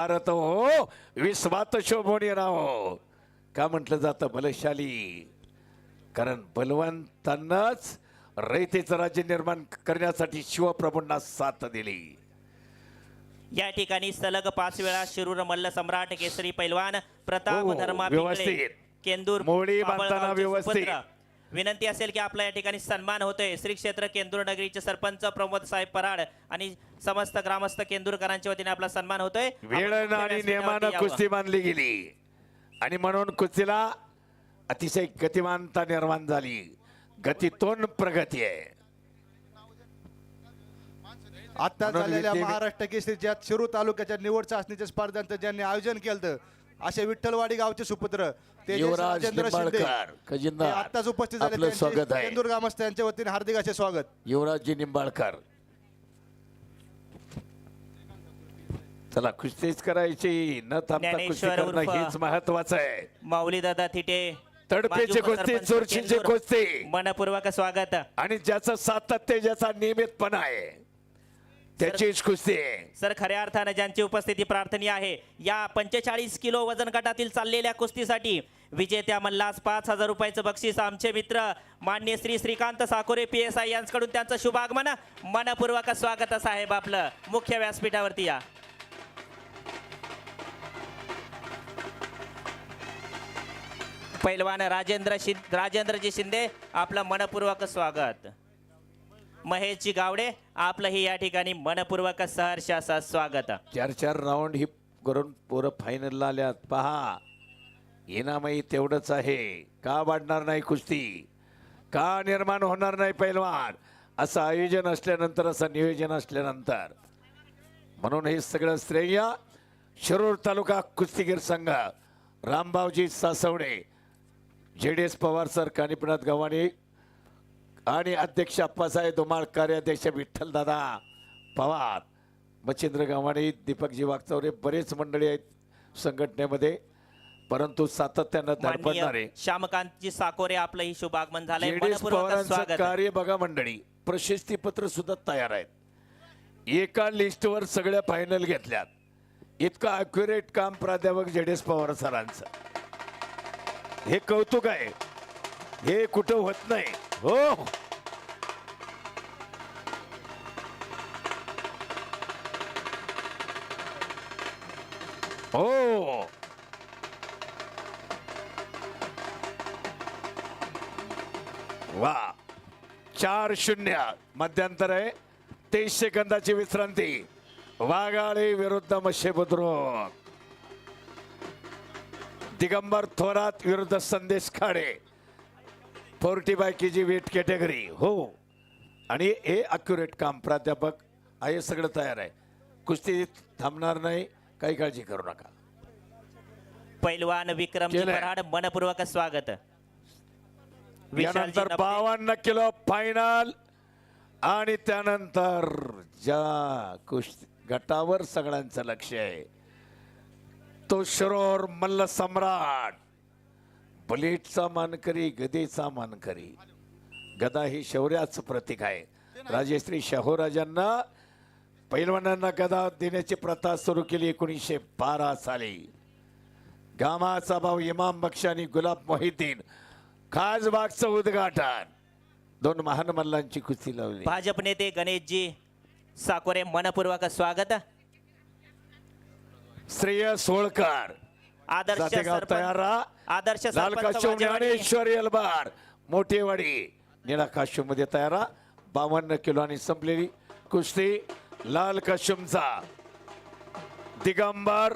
भारत हो विश्वात शोभून राहो का म्हटलं जातं बलशाली कारण बलवंतांनाच रयतेचं राज्य निर्माण करण्यासाठी शिवप्रभूंना साथ दिली या ठिकाणी सलग पाच वेळा शिरूर मल्ल सम्राट केसरी पैलवान प्रताप हो, धर्मा व्यवस्थित. केंदूर मोडी बांधताना व्यवस्थित. विनंती असेल की आपला या ठिकाणी सन्मान होतोय. श्री क्षेत्र केंदूर नगरीचे सरपंच प्रमोद साहेब पराड आणि समस्त ग्रामस्थ केंदूरकरांच्या वतीने आपला सन्मान होतोय. वेळेनं मुख्य आणि नियमानं. कुस्ती मानली गेली. आणि म्हणून कुस्तीला अतिशय गतिमानता निर्माण झाली. गतीतून प्रगती आहे. आता झालेल्या महाराष्ट्र केसरीच्या शिरूर तालुक्याच्या निवड चाचणीच्या स्पर्धांचं ज्यांनी आयोजन केलं असे विठ्ठलवाडी गावचे सुपुत्र तेजस युवराज राजेंद्र शिंदे निंबाळकर, खजिनदार. हे आत्ताच उपस्थित झाले आपलं स्वागत त्यांचे आहे. केंदूर ग्रामस्थ यांच्या वतीने हार्दिक असे स्वागत युवराजजी निंबाळकर चला कुस्तीच करायची न थांबता कुस्ती ज्ञानेश्वर करणं उर्फ- हेच महत्वाचं आहे माऊली दादा थिटे तडपेची माजी कुस्ती, उपसरपंच चुरशीची केंदूर. कुस्ती. मनपूर्वक स्वागत आणि ज्याचं सातत्य ज्याचा नियमितपणा आहे त्याचीच कुस्ती सर खऱ्या अर्थानं ज्यांची उपस्थिती प्रार्थनीय आहे या पंचेचाळीस किलो वजन गटातील चाललेल्या कुस्तीसाठी विजेत्या मल्लास पाच हजार रुपयाचं बक्षीस आमचे मित्र मान्य Shri Shrikant Sakore P S I यांच्याकडून त्यांचं शुभागमन. मनपूर्वक स्वागत साहेब आपलं. मुख्य व्यासपीठावरती या. पैलवान राजेंद्र शिं राजेंद्रजी शिंदे आपलं मनपूर्वक स्वागत. महेशजी गावडे आपलंही या ठिकाणी मनपूर्वक सहर्ष असं स्वागत. चार चार राऊंड ही करून पोरं फायनलला आल्यात. पहा इनामही तेवढंच आहे. का वाढणार नाही कुस्ती? का निर्माण होणार नाही पैलवान? असं आयोजन असल्यानंतर असं नियोजन असल्यानंतर. म्हणून हे सगळं श्रेय शिरूर तालुका कुस्तीगीर संघ Rambhauji Saswade J D S Pawar sir Kanifnath Gavhane आणि अध्यक्ष अप्पासाहेब धुमाळ कार्याध्यक्ष विठ्ठलदादा पवार मच्छिंद्र गव्हाणे दीपकजी वागचौरे बरेच मंडळी आहेत संघटनेमध्ये. परंतु सातत्यानं धडपडणारे श्यामकांतजी साकोरे शुभागमन झालंय. जेडीएस मनपूर्वक पवारांचं स्वागत. कार्य बघा मंडळी प्रशस्ती पत्र सुद्धा तयार आहेत. एका लिस्टवर सगळ्या फायनल घेतल्यात. इतकं अक्युरेट काम प्राध्यापक जेडीएस पवार सरांचं. हे कौतुक आहे. हे कुठं होत नाही. हो. हो. वा. चार शून्य. मध्यंतर आहे. तेवीस सेकंदाची विश्रांती. वाघाळी विरुद्ध मशे दिगंबर थोरात विरुद्ध संदेश खाडे. फोर्टी बायकीची वेट कॅटेगरी हो. आणि हे अक्युरेट काम प्राध्यापक आहे सगळं तयार आहे. कुस्ती थांबणार नाही काही काळजी करू नका. पैलवान केलंय. पराड मनपूर्वक स्वागत. यानंतर. बावन्न किलो फायनल आणि त्यानंतर ज्या कुस्ती गटावर सगळ्यांचं लक्ष आहे तो शिरोर मल्ल सम्राट. बुलेटचा मानकरी गदेचा मानकरी गदा ही शौर्याचं प्रतीक आहे. राजेश्री शाहूराजांना पैलवानांना गदा देण्याची प्रथा सुरू केली एकोणीसशे बारा साली. गामाचा भाऊ इमाम बक्ष आणि गुलाब मोहिद्दीन खासबागचं उद्घाटन. दोन महान मल्लांची कुस्ती लावली. भाजप नेते गणेशजी साकोरे मनपूर्वक स्वागत. श्रेय सोळकर आदर्श जातेगाव सरपंच तयारा आदर्श लाल सरपंच काशो वाजेवाडी. ज्ञानेश्वरी अलबार मोठेवाडी निळा काशो मध्ये तयारा बावन्न किलो आणि संपलेली कुस्ती लाल काशुमचा दिगंबर